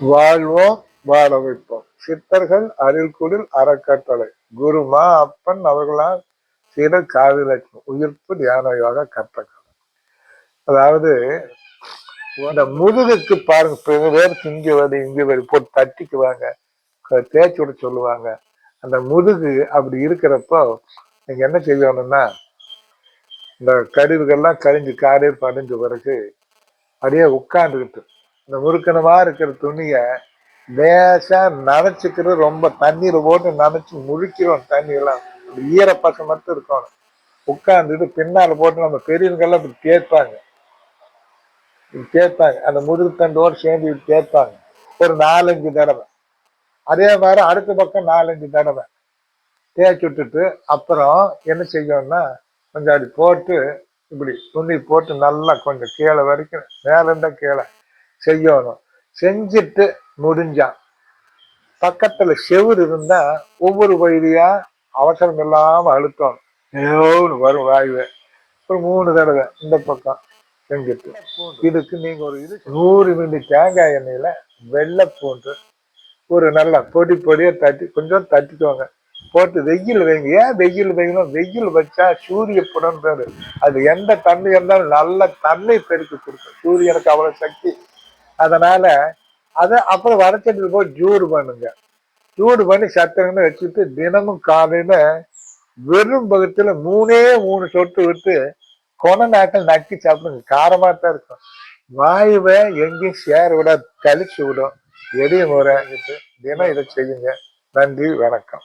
வாழ்வோம் வாழ வைப்போம் சித்தர்கள் அருள்குடில் அறக்கட்டளை. குருமா அப்பன் அவர்களால் சிறு காவிலட்சுமி உயிர்ப்பு தியான யோக கட்டக்கலை அதாவது இந்த முதுகுக்கு பாருங்க பிற பேருக்கு இங்கே வருது இங்கே வருது போட்டு தட்டிக்குவாங்க. க- தேய்ச்சி விட சொல்லுவாங்க. அந்த முதுகு அப்படி இருக்கிறப்போ நீங்க என்ன செய்யணும்னா இந்த கழிவுகள்லாம் கழிஞ்சு காடே படிஞ்ச பிறகு அப்படியே உட்காந்துக்கிட்டு இந்த முறுக்கனமா இருக்கிற துணிய லேசா நனைச்சுக்கிறது ரொம்ப தண்ணீரை போட்டு நனைச்சு முழிக்கிறோம் தண்ணி எல்லாம் ஈரப்பசம் மட்டும் இருக்கணும். உட்காந்துட்டு பின்னால போட்டு நம்ம பெரியவங்கெல்லாம் இப்படி கேட்பாங்க கேட்பாங்க அந்த முதுகு தண்டோடு சேர்ந்து இப்படி கேட்பாங்க ஒரு நாலஞ்சு தடவை. அதே மாதிரி அடுத்த பக்கம் நாலஞ்சு தடவை. தேய்ச்சி விட்டுட்டு அப்புறம் என்ன செய்யணும்னா கொஞ்சம் அப்படி போட்டு இப்படி துணி போட்டு நல்லா கொஞ்சம் கீழே வரைக்கும் மேலே இருந்தால் கீழே. செய்யணும். செஞ்சுட்டு முடிஞ்சா. பக்கத்துல செவுரு இருந்தா ஒவ்வொரு வழியா அவசரம் இல்லாம அழுத்தணும். ஏன்னு வரும் வாயுவே. ஒரு மூணு தடவை இந்த பக்கம் செஞ்சுட்டு. இதுக்கு நீங்க ஒரு இது நூறு மில்லி தேங்காய் எண்ணெயில வெள்ளை பூண்டு ஒரு நல்ல பொடி பொடியா தட்டி கொஞ்சம் தட்டிக்கோங்க. போட்டு வெயில் வைங்க ஏன் வெயில் வைக்கணும் வெயில் வச்சா சூரிய புடன் அது எந்த தண்ணி இருந்தாலும் நல்ல தண்ணி பெருக்கி கொடுக்கும். சூரியனுக்கு அவ்வளவு சக்தி. அதனால அதை அப்புறம் வடச்சட்டில போய் ஜூடு பண்ணுங்க. சூடு பண்ணி சத்தங்கன்னு வச்சுட்டு தினமும் காலையில வெறும் பகுத்துல மூணே மூணு சொட்டு விட்டு கொன நாட்கள் நக்கி சாப்பிடுங்க. காரமா தான் இருக்கும். வாயுவை எங்கேயும் சேர விட கழிச்சு விடும். எளிய முறை தினம் இதை செய்யுங்க. நன்றி வணக்கம்.